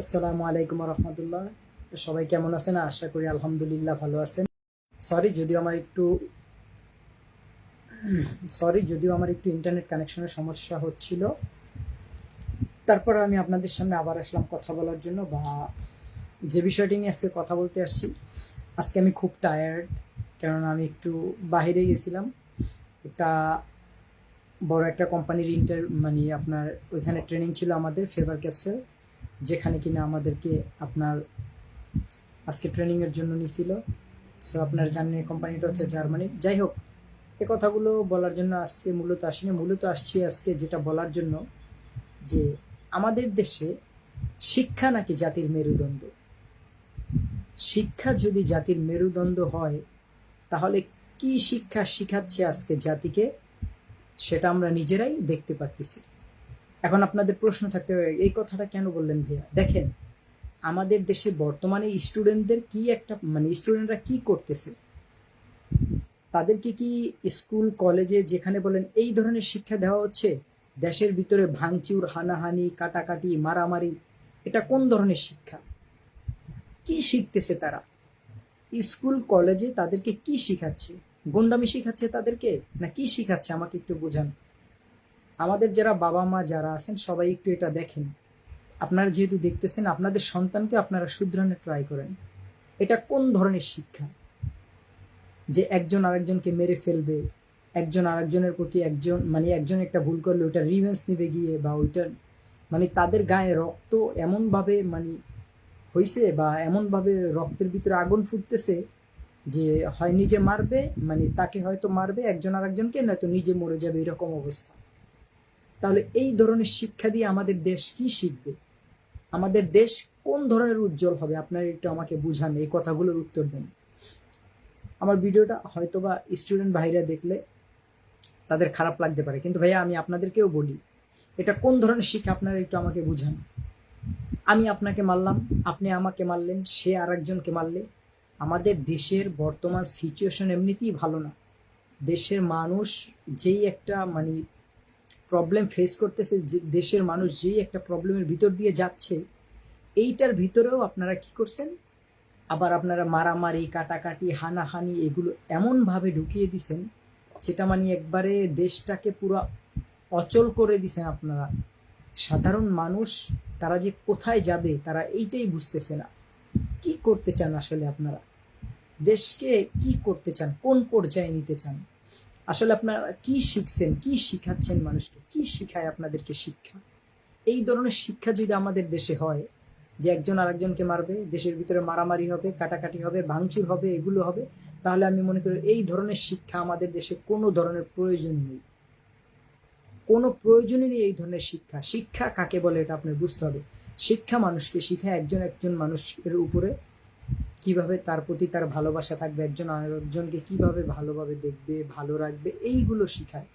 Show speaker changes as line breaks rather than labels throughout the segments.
আসসালামু আলাইকুম রহমতুল্লাহ। সবাই কেমন আছেন? আশা করি আলহামদুলিল্লাহ ভালো আছেন। সরি যদিও আমার একটু সরি যদিও আমার একটু ইন্টারনেট কানেকশনের সমস্যা হচ্ছিল। তারপর আমি আপনাদের সামনে আবার আসলাম কথা বলার জন্য বা যে বিষয়টি নিয়ে আজকে কথা বলতে আসছি। আজকে আমি খুব টায়ার্ড কেননা আমি একটু বাইরে গেছিলাম। একটা বড় একটা কোম্পানির ইন্টার মানে আপনার ওইখানে ট্রেনিং ছিল আমাদের ফেভার ক্যাস্টের যেখানে কিনা আমাদেরকে আপনার আজকে ট্রেনিংয়ের জন্য নিছিল। সো আপনার এই কোম্পানিটা হচ্ছে জার্মানি যাই হোক, এ কথাগুলো বলার জন্য আজকে মূলত আসিনি। মূলত আসছি আজকে যেটা বলার জন্য যে আমাদের দেশে শিক্ষা নাকি জাতির মেরুদণ্ড? শিক্ষা যদি জাতির মেরুদণ্ড হয়, তাহলে কি শিক্ষা শিখাচ্ছে আজকে জাতিকে? সেটা আমরা নিজেরাই দেখতে পারতেছি। এখন আপনাদের প্রশ্ন থাকতে পারে এই কথাটা কেন বললেন ভাইয়া? দেখেন, আমাদের দেশে বর্তমানে স্টুডেন্টদের কি একটা মানে স্টুডেন্টরা কি করতেছে? তাদেরকে কি স্কুল কলেজে যেখানে বলেন এই ধরনের শিক্ষা দেওয়া হচ্ছে? দেশের ভিতরে ভাঙচুর, হানাহানি, কাটাকাটি, মারামারি, এটা কোন ধরনের শিক্ষা? কি শিখতেছে তারা? স্কুল কলেজে তাদেরকে কি শিখাচ্ছে? গুন্ডামি শিখাচ্ছে তাদেরকে? না কি শিখাচ্ছে? আমাকে একটু বোঝান। আমাদের যারা বাবা মা যারা আছেন, সবাই একটু এটা দেখেন। আপনারা যেহেতু দেখতেছেন, আপনাদের সন্তানকে আপনারা শুধরানোর ট্রাই করেন। এটা কোন ধরনের শিক্ষা? যে একজন আরেকজনকে মেরে ফেলবে, একজন আরেকজনের প্রতি একজন মানে একজন একটা ভুল করলে ওইটা রিভেন্স নিবে গিয়ে বা ওইটা মানে তাদের গায়ে রক্ত এমনভাবে মানে হয়েছে বা এমনভাবে রক্তের ভিতরে আগুন ফুটতেছে যে হয় নিজে মারবে মানে তাকে হয়তো মারবে একজন আরেকজনকে, নয়তো নিজে মরে যাবে, এরকম অবস্থা। তাহলে এই ধরনের শিক্ষা দিয়ে আমাদের দেশ কি শিখবে? আমাদের দেশ কোন ধরনের উজ্জ্বল হবে? আপনারা একটু আমাকে বুঝান, এই কথাগুলোর উত্তর দেন। আমার ভিডিওটা হয়তো বা স্টুডেন্ট ভাইরা দেখলে তাদের খারাপ লাগতে পারে। কিন্তু ভাইয়া, আমি আপনাদেরকেও বলি, এটা কোন ধরনের শিক্ষা আপনারা একটু আমাকে বুঝান। আমি আপনাকে মারলাম, আপনি আমাকে মারলেন, সে আর একজনকে মারলে। আমাদের দেশের বর্তমান সিচুয়েশন এমনিতেই ভালো না। দেশের মানুষ যেই একটা মানে প্রবলেম ফেস করতেছে দেশের মানুষ যেই একটা প্রবলেমের ভিতর দিয়ে যাচ্ছে, এইটার ভিতরেও আপনারা কি করছেন? আবার আপনারা মারামারি, কাটাকাটি, হানাহানি এগুলো এমনভাবে ঢুকিয়ে দিছেন, যেটা মানে একবারে দেশটাকে পুরো অচল করে দিছেন আপনারা। সাধারণ মানুষ, তারা যে কোথায় যাবে, তারা এইটাই বুঝতেছে না। কি করতে চান আসলে আপনারা? দেশকে কি করতে চান? কোন পর্যায়ে নিতে চান? আসলে আপনারা কি শিখছেন, কি শিখাচ্ছেন মানুষকে? কি শিখায় আপনাদেরকে শিক্ষা? এই ধরনের শিক্ষা যদি আমাদের দেশে হয়, যে একজন আরেকজনকে মারবে, দেশের ভিতরে মারামারি হবে, কাটাকাটি হবে, ভাঙচুর হবে, এগুলো হবে, তাহলে আমি মনে করি এই ধরনের শিক্ষা আমাদের দেশে কোনো ধরনের প্রয়োজন নেই। কোনো প্রয়োজনই নেই এই ধরনের শিক্ষা। শিক্ষা কাকে বলে এটা আপনার বুঝতে হবে। শিক্ষা মানুষকে শিখায় একজন একজন মানুষের উপরে কীভাবে তার প্রতি তার ভালোবাসা থাকবে, একজন আরেকজনকে কীভাবে ভালোভাবে দেখবে, ভালো রাখবে, এইগুলো শিখায়।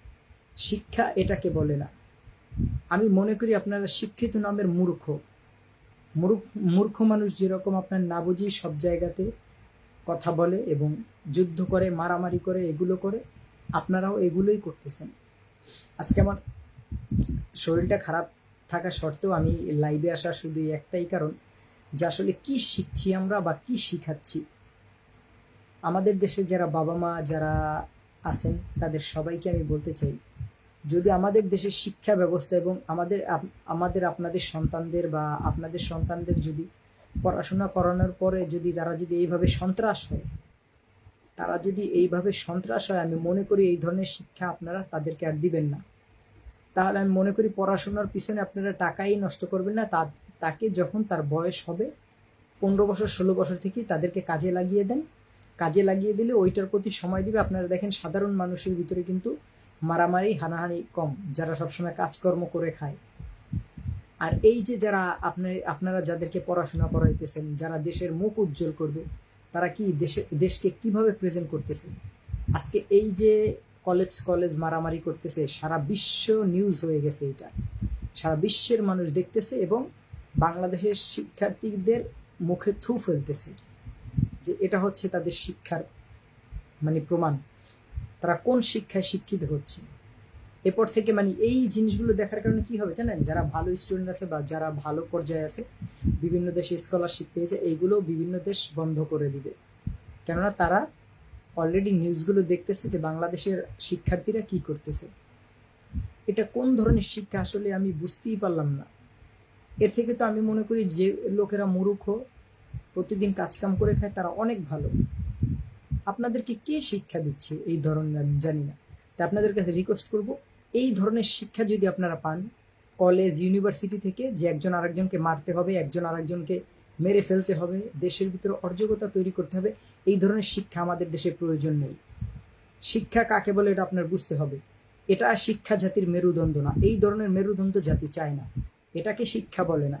শিক্ষা এটাকে বলে না। আমি মনে করি আপনারা শিক্ষিত নামের মূর্খ। মূর্খ মূর্খ মানুষ যেরকম আপনার না বুঝি সব জায়গাতে কথা বলে এবং যুদ্ধ করে, মারামারি করে, এগুলো করে, আপনারাও এগুলোই করতেছেন। আজকে আমার শরীরটা খারাপ থাকা সত্ত্বেও আমি লাইভে আসা শুধু একটাই কারণ যে আসলে কি শিখছি আমরা বা কি শিখাচ্ছি। আমাদের দেশে যারা বাবা মা, যারা আছেন, তাদের সবাইকে আমি বলতে চাই, যদি আমাদের দেশের শিক্ষা ব্যবস্থা এবং আমাদের আমাদের আপনাদের সন্তানদের বা আপনাদের সন্তানদের যদি পড়াশোনা করানোর পরে যদি তারা যদি এইভাবে সন্ত্রাস হয়, তারা যদি এইভাবে সন্ত্রাস হয়, আমি মনে করি এই ধরনের শিক্ষা আপনারা তাদেরকে আর দিবেন না। তাহলে আমি মনে করি পড়াশোনার পিছনে আপনারা টাকাই নষ্ট করবেন না, তা তাকে যখন তার বয়স হবে, পনেরো বছর, ষোলো বছর থেকেই তাদেরকে কাজে লাগিয়ে দেন। কাজে লাগিয়ে দিলে ওইটার প্রতি সময় দিবে। আপনারা দেখেন, সাধারণ মানুষের ভিতরে কিন্তু মারামারি, হানাহানি কম, যারা সবসময় কাজকর্ম করে খায়। আর এই যে যারা আপনি, আপনারা যাদেরকে পড়াশোনা করাইতেছেন, যারা দেশের মুখ উজ্জ্বল করবে, তারা কি দেশে, দেশকে কীভাবে প্রেজেন্ট করতেছে? আজকে এই যে কলেজ কলেজ মারামারি করতেছে, সারা বিশ্ব নিউজ হয়ে গেছে এটা সারা বিশ্বের মানুষ দেখতেছে এবং বাংলাদেশের শিক্ষার্থীদের মুখে থু ফেলতেছে যে এটা হচ্ছে তাদের শিক্ষার মানে প্রমাণ। তারা কোন শিক্ষায় শিক্ষিত হচ্ছে? এরপর থেকে মানে এই জিনিসগুলো দেখার কারণে কি হবে জানেন? যারা ভালো স্টুডেন্ট আছে বা যারা ভালো পর্যায়ে আছে, বিভিন্ন দেশে স্কলারশিপ পেয়েছে, এইগুলো বিভিন্ন দেশ বন্ধ করে দিবে। কেননা তারা অলরেডি নিউজগুলো দেখতেছে যে বাংলাদেশের শিক্ষার্থীরা কি করতেছে। এটা কোন ধরনের শিক্ষা আসলে আমি বুঝতেই পারলাম না। এর থেকে তো আমি মনে করি যে লোকেরা মূর্খ, প্রতিদিন কাজকাম করে খায়, তারা অনেক ভালো। আপনাদেরকে কে শিক্ষা দিচ্ছে এই ধরনের আমি জানি না। তা আপনাদের কাছে রিকোয়েস্ট করব, এই ধরনের শিক্ষা যদি আপনারা পান কলেজ ইউনিভার্সিটি থেকে যে একজন আরেকজনকে মারতে হবে, একজন আরেকজনকে মেরে ফেলতে হবে, দেশের ভিতরে অর্জকতা তৈরি করতে হবে, এই ধরনের শিক্ষা আমাদের দেশে প্রয়োজন নেই। শিক্ষা কাকে বলে এটা আপনার বুঝতে হবে। এটা শিক্ষা জাতির মেরুদণ্ড না। এই ধরনের মেরুদণ্ড জাতি চায় না। এটাকে শিক্ষা বলে না।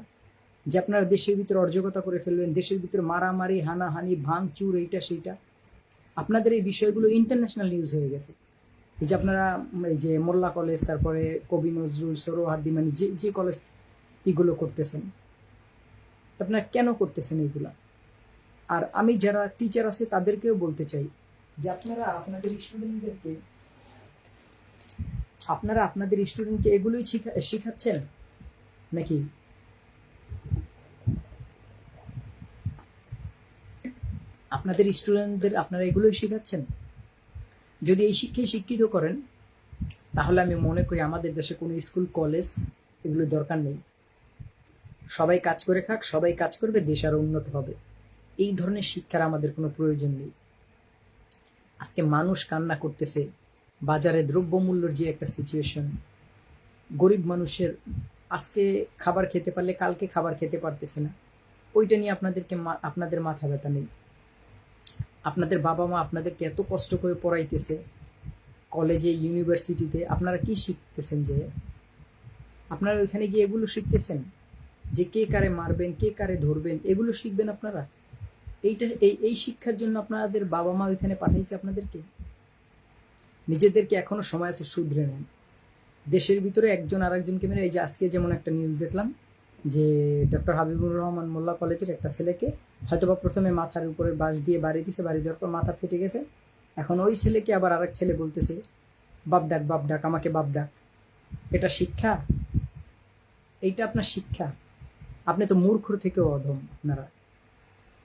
যে আপনারা দেশের ভিতরে অর্জকতা করে ফেলবেন, দেশের ভিতরে মারামারি, হানাহানি, ভাঙচুর, এইটা সেইটা। আপনাদের এই বিষয়গুলো ইন্টারন্যাশনাল নিউজ হয়ে গেছে। এই যে আপনারা, এই যে মোল্লা কলেজ তারপরে কবি নজরুল সরোহার্দি মানে যে যে কলেজ এগুলো করতেছেন আপনারা কেন করতেছেন এইগুলা আর আমি যারা টিচার আছে, তাদেরকেও বলতে চাই যে আপনারা আপনাদের স্টুডেন্টদেরকে আপনারা আপনাদের স্টুডেন্টকে এগুলোই শিখা, শিখাচ্ছেন? নাকি? আপনাদের স্টুডেন্টদের আপনারা এগুলোই শেখাচ্ছেন? যদি এই শিক্ষায় শিক্ষিত করেন, তাহলে আমি মনে করি আমাদের দেশে কোনো স্কুল, কলেজ এগুলো দরকার নেই। সবাই কাজ করে খাক, সবাই কাজ করবে, দেশ আরও উন্নত হবে। এই ধরনের শিক্ষার আমাদের কোনো প্রয়োজন নেই। আজকে মানুষ কান্না করতেছে, বাজারে দ্রব্যমূল্যর যে একটা সিচুয়েশন গরিব মানুষের আজকে খাবার খেতে পারলে কালকে খাবার খেতে পারতেছে না। ওইটা নিয়ে আপনাদেরকে আপনাদের মাথা ব্যথা নেই। আপনাদের বাবা মা আপনাদেরকে এত কষ্ট করে পড়াইতেছে কলেজে, ইউনিভার্সিটিতে, আপনারা কি শিখতেছেন যে? আপনারা ওইখানে গিয়ে এগুলো শিখতেছেন? যে কে কারে মারবেন, কে কারে ধরবেন, এগুলো শিখবেন আপনারা? এইটা, এই এই শিক্ষার জন্য আপনাদের বাবা মা ওইখানে পাঠাইছে আপনাদেরকে? নিজেদেরকে এখনও সময় আছে, শুধরে নেন। দেশের ভিতরে একজন আরেকজনকে মেরে, এই যে আজকে যেমন একটা নিউজ দেখলাম যে ডক্টর হাবিবুর রহমান মোল্লা কলেজের একটা ছেলেকে হয়তোবা প্রথমে মাথার উপরে বাঁশ দিয়ে বাড়ি দিছে, বাড়ি দেওয়ার পর মাথা ফেটে গেছে। এখন ওই ছেলেকে আবার আরেক ছেলে বলতেছে, বাপ ডাক বাপ ডাক, আমাকে বাপ ডাক। এটা শিক্ষা? এইটা আপনার শিক্ষা? আপনি তো মূর্খর থেকেও অধম আপনারা।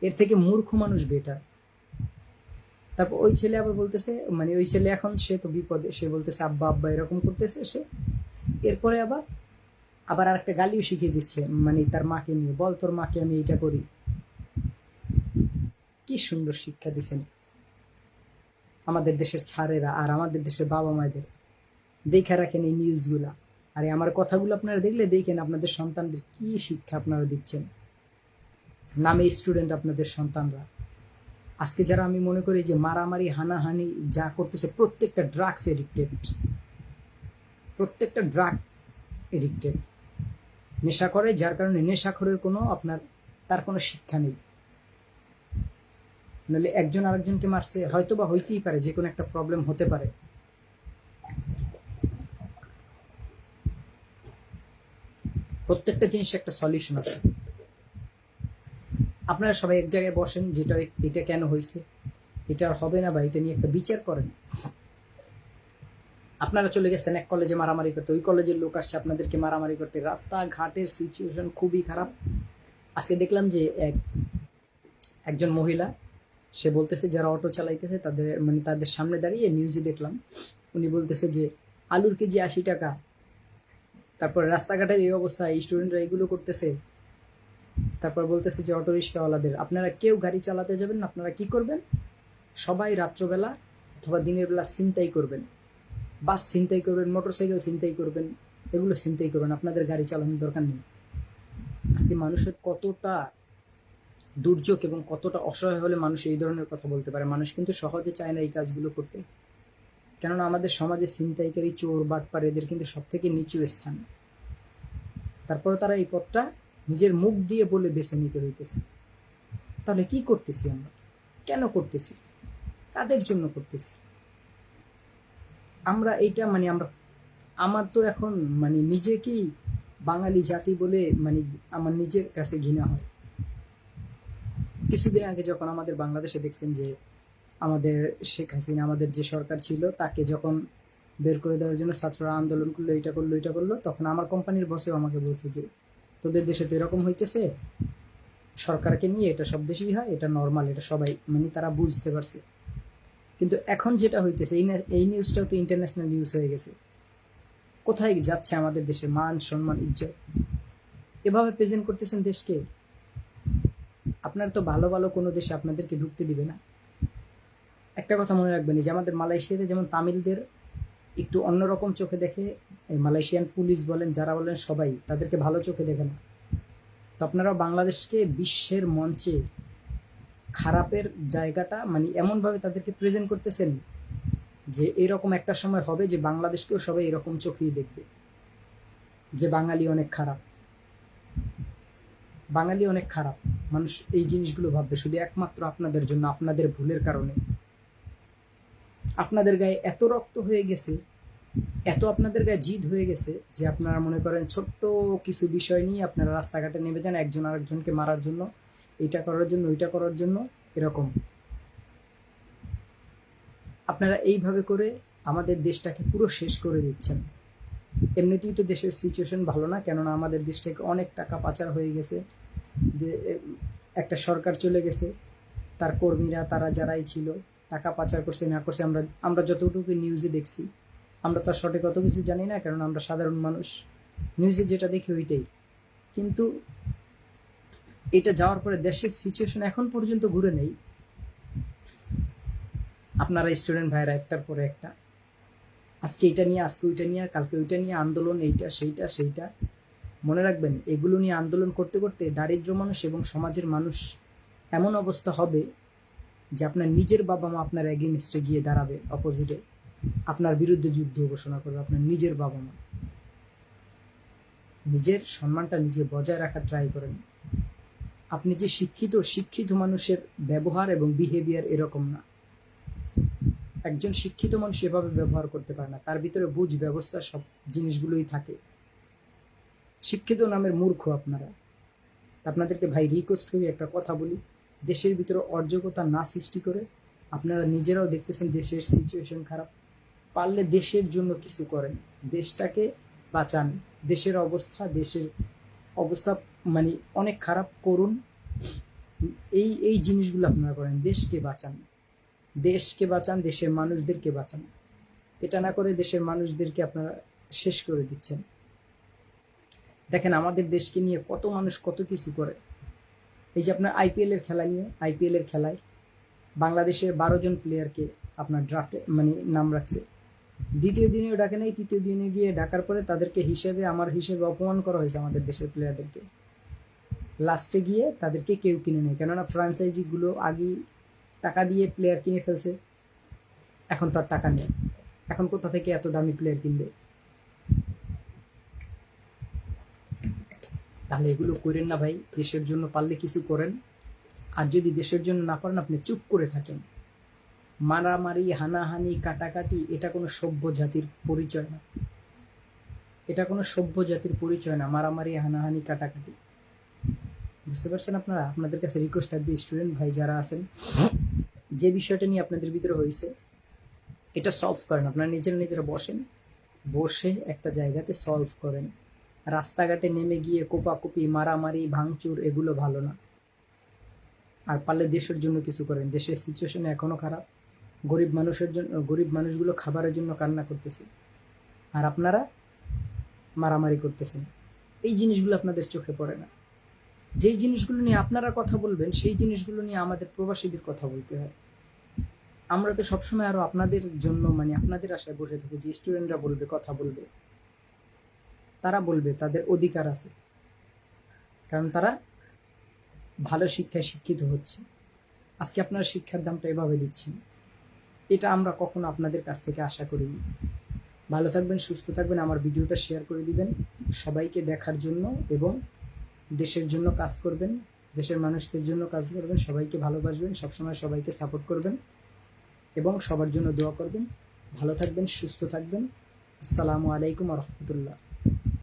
এর থেকে মূর্খ মানুষ বেটার তারপর ওই ছেলে আবার বলতেছে মানে ওই ছেলে এখন সে তো বিপদে, সে বলতেছে, আব্বা আব্বা, এরকম করতেছে সে। এরপরে আবার আবার আর একটা গালিও শিখিয়ে দিচ্ছে মানে তার মাকে নিয়ে, বল তোর মাকে আমি এইটা করি। কি সুন্দর শিক্ষা দিছেন আমাদের দেশের ছাড়েরা আর আমাদের দেশের বাবা মায়েদের দেখে রাখেন এই নিউজগুলা আর আমার কথাগুলো আপনারা দেখলে দেখেন আপনাদের সন্তানদের কি শিক্ষা আপনারা দিচ্ছেন। নামে স্টুডেন্ট আপনাদের সন্তানরা। আজকে যারা আমি মনে করি যে মারামারি, হানাহানি যা করতেছে, প্রত্যেকটা ড্রাগস এডিক্টেড প্রত্যেকটা ড্রাগ এডিক্টেড নেশা করে, যার কারণে নেশাখরের কোনো আপনার, তার কোনো শিক্ষা নেই। নাহলে একজন আরেকজনকে মারছে হয়তো বা হইতেই পারে, যে কোনো একটা প্রবলেম হতে পারে। প্রত্যেকটা জিনিস একটা সলিউশন আছে। আপনারা সবাই এক জায়গায় বসেন, যেটা, এটা কেন হয়েছে? এটা আর হবে না বা এটা নিয়ে একটা বিচার করেন। আপনারা চলে গেছেন এক কলেজে মারামারি করতে। ওই কলেজের লোক আসছে আপনাদেরকে মারামারি করতে। রাস্তা ঘাটের সিচুয়েশন খুবই খারাপ। আজকে দেখলাম যে এক, একজন মহিলা, সে বলতেছে, যারা অটো চালাইতেছে, তাদের মানে তাদের সামনে দাঁড়িয়ে নিউজে দেখলাম। উনি বলতেছে যে, আলুর কেজি আশি টাকা। তারপর রাস্তাঘাটের এই অবস্থা স্টুডেন্টরা এগুলো করতেছে। তারপর বলতেছে যে অটো রিক্সাওয়ালাদের, আপনারা কেউ গাড়ি চালাতে যাবেন না, আপনারা কি করবেন? সবাই রাত্রবেলা অথবা দিনের বেলা চিন্তাই করবেন। বাস ছিনতাই করবেন, মোটরসাইকেল ছিনতাই করবেন, এগুলো ছিনতাই করবেন, আপনাদের গাড়ি চালানোর দরকার নেই। আজকে মানুষের কতটা দুর্যোগ এবং কতটা অসহায় হলে মানুষ এই ধরনের কথা বলতে পারে? মানুষ কিন্তু সহজে চায় না এই কাজগুলো করতে। কেননা আমাদের সমাজে ছিনতাইকারী চোর, বাটপার এদের কিন্তু সব থেকে নিচু স্থান। তারপরে তারা এই পথটা নিজের মুখ দিয়ে বলে বেছে নিতে হইতেছে। তাহলে কি করতেছি আমরা? কেন করতেছি? কাদের জন্য করতেছি? আমরা এইটা মানে আমরা, আমার তো এখন মানে নিজেকেই বাঙালি জাতি বলে মানে আমার নিজের কাছে ঘৃণা হয়। কিছুদিন আগে যখন আমাদের বাংলাদেশে দেখছেন যে আমাদের শেখ হাসিনা, আমাদের যে সরকার ছিল, তাকে যখন বের করে দেওয়ার জন্য ছাত্ররা আন্দোলন করল এটা করল এটা করল, তখন আমার কোম্পানির বসেও আমাকে বলছে যে তোদের দেশে তো এরকম হইতেছে। সরকারকে নিয়ে এটা সব দেশেই হয়, এটা নর্মাল এটা সবাই মানে তারা বুঝতে পারছে। কিন্তু এখন যেটা হইতেছে, এই এই নিউজটাও তো ইন্টারন্যাশনাল নিউজ হয়ে গেছে। কোথায় যাচ্ছে আমাদের দেশে মান, সম্মান, ইজ্জত? এভাবে প্রেজেন্ট করতেছেন দেশকে? আপনার তো ভালো ভালো কোনো দেশে আপনাদেরকে ঢুকতে দিবে না। একটা কথা মনে রাখবেন যে আমাদের মালয়েশিয়াতে যেমন তামিলদের একটু অন্যরকম চোখে দেখে এই মালয়েশিয়ান পুলিশ বলেন, যারা বলেন সবাই, তাদেরকে ভালো চোখে দেখে না তো আপনারা বাংলাদেশকে বিশ্বের মঞ্চে খারাপের জায়গাটা মানে এমনভাবে তাদেরকে প্রেজেন্ট করতেছেন যে এরকম একটা সময় হবে যে বাংলাদেশকেও সবাই এরকম চোখেই দেখবে, যে বাঙালি অনেক খারাপ। বাঙালি অনেক খারাপ। মানুষ এই জিনিসগুলো ভাববে, শুধু একমাত্র আপনাদের জন্য, আপনাদের ভুলের কারণে। আপনাদের গায়ে এত রক্ত হয়ে গেছে এত আপনাদের গায়ে জিদ হয়ে গেছে যে আপনারা মনে করেন ছোট্ট কিছু বিষয় নিয়ে আপনারা রাস্তাঘাটে নেমে যান, একজন আরেকজনকে মারার জন্য এটা করার জন্য, ওইটা করার জন্য, এরকম। আপনারা এইভাবে করে আমাদের দেশটাকে পুরো শেষ করে দিচ্ছেন। এমনিতেই তো দেশের সিচুয়েশন ভালো না, কেননা আমাদের দেশ থেকে অনেক টাকা পাচার হয়ে গেছে। একটা সরকার চলে গেছে, তার কর্মীরা, তারা যারাই ছিল, টাকা পাচার করছে, না করছে, আমরা আমরা যতটুকু নিউজে দেখছি আমরা তো সঠিক অত কিছু জানি না কারণ আমরা সাধারণ মানুষ। নিউজে যেটা দেখি ওইটাই। কিন্তু এটা যাওয়ার পরে দেশের সিচুয়েশন এখন পর্যন্ত ঘুরে নেই। আপনারা স্টুডেন্ট ভাইরা একটার পরে একটা, আজকে এটা নিয়ে, আজকে ওইটা নিয়ে, কালকে ওইটা নিয়ে আন্দোলন, এইটা, সেইটা সেইটা। মনে রাখবেন, এগুলো নিয়ে আন্দোলন করতে করতে দারিদ্র মানুষ এবং সমাজের মানুষ এমন অবস্থা হবে যে আপনার নিজের বাবা মা আপনার এগেনস্টে গিয়ে দাঁড়াবে অপোজিটে আপনার বিরুদ্ধে যুদ্ধ ঘোষণা করবে, আপনার নিজের বাবা মা। নিজের সম্মানটা নিজে বজায় রাখার ট্রাই করেন। আপনি যে শিক্ষিত শিক্ষিত মানুষের ব্যবহার এবং বিহেভিয়ার এরকম না। একজন শিক্ষিত মানুষ এভাবে ব্যবহার করতে পারে না। তার ভিতরে বুঝ, ব্যবস্থা সব জিনিসগুলোই থাকে। শিক্ষিত নামের মূর্খ আপনারা। আপনাদেরকে ভাই রিকোয়েস্ট করি একটা কথা বলি। দেশের ভিতরে অর্যোগ্যতা না সৃষ্টি করে আপনারা নিজেরাও দেখতেছেন দেশের সিচুয়েশন খারাপ। পারলে দেশের জন্য কিছু করেন। দেশটাকে বাঁচান। দেশের অবস্থা দেশের অবস্থা মানে অনেক খারাপ করুন। এই এই জিনিসগুলো আপনারা করেন। দেশকে বাঁচান। দেশকে বাঁচান, দেশের মানুষদেরকে বাঁচান। এটা না করে দেশের মানুষদেরকে আপনারা শেষ করে দিচ্ছেন। দেখেন, আমাদের দেশকে নিয়ে কত মানুষ কত কিছু করে। এই যে আপনার আইপিএল এর খেলা নিয়ে, আইপিএল এর খেলায় বাংলাদেশের বারো জন প্লেয়ারকে আপনার ড্রাফটে মানে নাম রাখছে। দ্বিতীয় দিনেও ডাকে নাই, তৃতীয় দিনে গিয়ে ডাকার পরে তাদেরকে হিসেবে, আমার হিসেবে অপমান করা হয়েছে আমাদের দেশের প্লেয়ারদেরকে লাস্টে গিয়ে তাদেরকে কেউ কিনে নেয়, কেননা ফ্রাঞ্চাইজিগুলো আগে টাকা দিয়ে প্লেয়ার কিনে ফেলছে। এখন তো আর টাকা নেই। এখন কোথা থেকে এত দামি প্লেয়ার কিনবে? তাহলে এগুলো করেন না ভাই, দেশের জন্য পারলে কিছু করেন। আর যদি দেশের জন্য না পারেন, আপনি চুপ করে থাকেন। মারামারি, হানাহানি, কাটাকাটি, এটা কোনো সভ্য জাতির পরিচয় না। এটা কোনো সভ্য জাতির পরিচয় না, মারামারি, হানাহানি, কাটাকাটি। বুঝতে পারছেন আপনারা? আপনাদের কাছে রিকোয়েস্ট থাকবে স্টুডেন্ট ভাই যারা আছেন, যে বিষয়টা নিয়ে আপনাদের ভিতরে হয়েছে এটা সলভ করেন। আপনারা নিজেরা নিজেরা বসেন, বসে একটা জায়গাতে সলভ করেন। রাস্তাঘাটে নেমে গিয়ে কোপাকুপি, মারামারি, ভাঙচুর, এগুলো ভালো না। আর পারলে দেশের জন্য কিছু করেন। দেশের সিচুয়েশন এখনও খারাপ। গরিব মানুষের জন্য, গরিব মানুষগুলো খাবারের জন্য কান্না করতেছে। আর আপনারা মারামারি করতেছেন। এই জিনিসগুলো আপনাদের চোখে পড়ে না। যেই জিনিসগুলো নিয়ে আপনারা কথা বলবেন, সেই জিনিসগুলো নিয়ে আমাদের প্রবাসীদের কথা বলতে হয়। আমরা তো সবসময় আরও আপনাদের জন্য মানে আপনাদের আশায় বসে থাকি, যে স্টুডেন্টরা বলবে, কথা বলবে। তারা বলবে, তাদের অধিকার আছে। কারণ তারা ভালো শিক্ষায় শিক্ষিত হচ্ছে। আজকে আপনারা শিক্ষার দামটা এভাবে দিচ্ছেন। এটা আমরা কখনো আপনাদের কাছ থেকে আশা করিনি। ভালো থাকবেন, সুস্থ থাকবেন, আমার ভিডিওটা শেয়ার করে দিবেন। সবাইকে দেখার জন্য এবং দেশের জন্য কাজ করবেন, দেশের মানুষদের জন্য কাজ করবেন, সবাইকে ভালোবাসবেন, সবসময় সবাইকে সাপোর্ট করবেন এবং সবার জন্য দোয়া করবেন। ভালো থাকবেন, সুস্থ থাকবেন। আসসালামু আলাইকুম রহমতুল্লাহ।